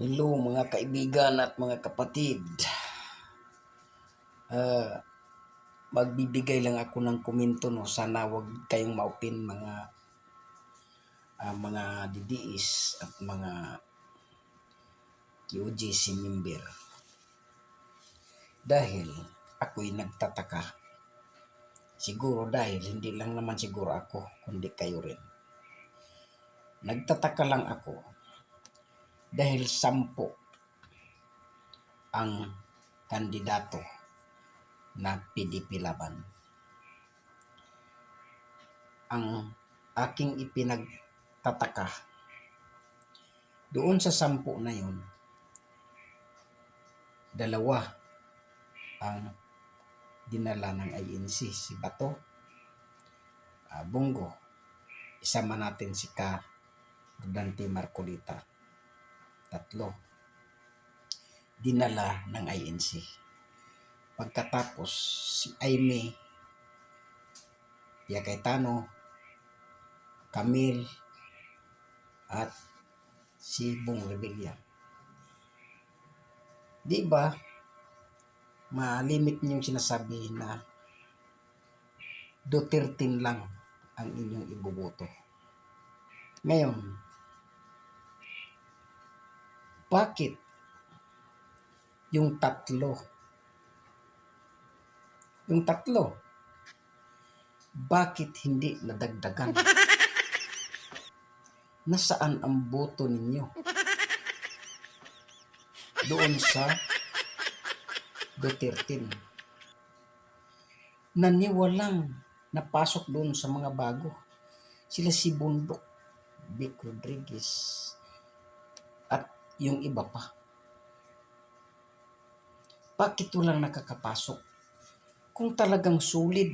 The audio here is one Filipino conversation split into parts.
Hello mga kaibigan at mga kapatid. Ah, magbibigay lang ako ng komento no. Sana wag kayong maupin mga ah, mga DDS at mga QGC member. Dahil ako'y nagtataka. Siguro dahil hindi lang naman siguro ako, kundi kayo rin. Nagtataka lang ako dahil sampo ang kandidato na PDP laban. Ang aking ipinagtataka doon sa sampo na yon, dalawa ang dinala ng INC, si Bato, ah, Bongo, isama natin si Ka Rodante Marcolita tatlo dinala ng INC. Pagkatapos si Aimee, Pia Cayetano, Camille, at si Bong Revilla. Di ba, malimit niyong sinasabi na Duterte lang ang inyong iboboto. Ngayon, bakit yung tatlo? Yung tatlo, bakit hindi nadagdagan? Nasaan ang boto ninyo? Doon sa Duterte. Naniwalang napasok doon sa mga bago. Sila si Bundok, Vic Rodriguez, yung iba pa. Bakit walang nakakapasok? Kung talagang solid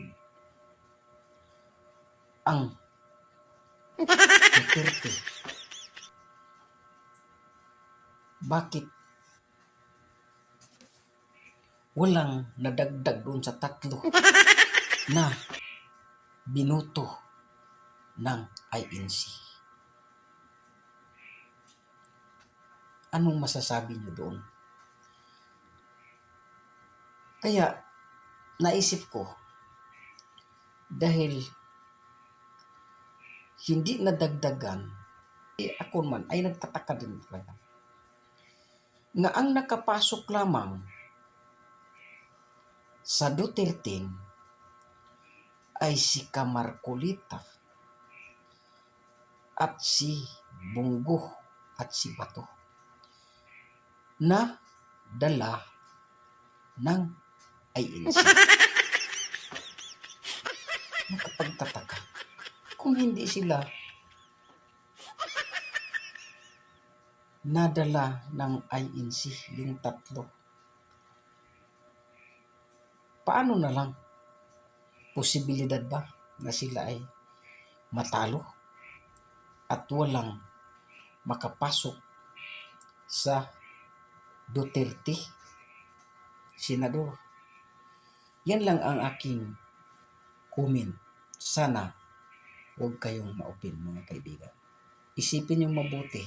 ang Duterte. Bakit walang nadagdag doon sa tatlo na binuto ng INC? Anong masasabi niyo doon? Kaya, naisip ko, dahil hindi nadagdagan, eh, ako man ay nagtataka din talaga. Na ang nakapasok lamang sa Duterte ay si Kamarcolita at si Bunggo at si Bato na dala ng INC. Nakapagtataka. Kung hindi sila nadala ng INC, yung tatlo, paano na lang? Posibilidad ba na sila ay matalo at walang makapasok sa Duterte senador. Yan lang ang aking comment. Sana huwag kayong maupin mga kaibigan. Isipin yung mabuti.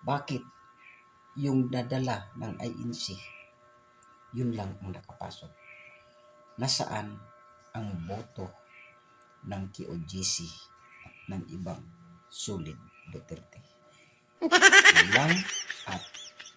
Bakit yung dadala ng INC, yun lang ang nakapasok. Nasaan ang boto ng KOGC at ng ibang sulit Duterte. Yun lang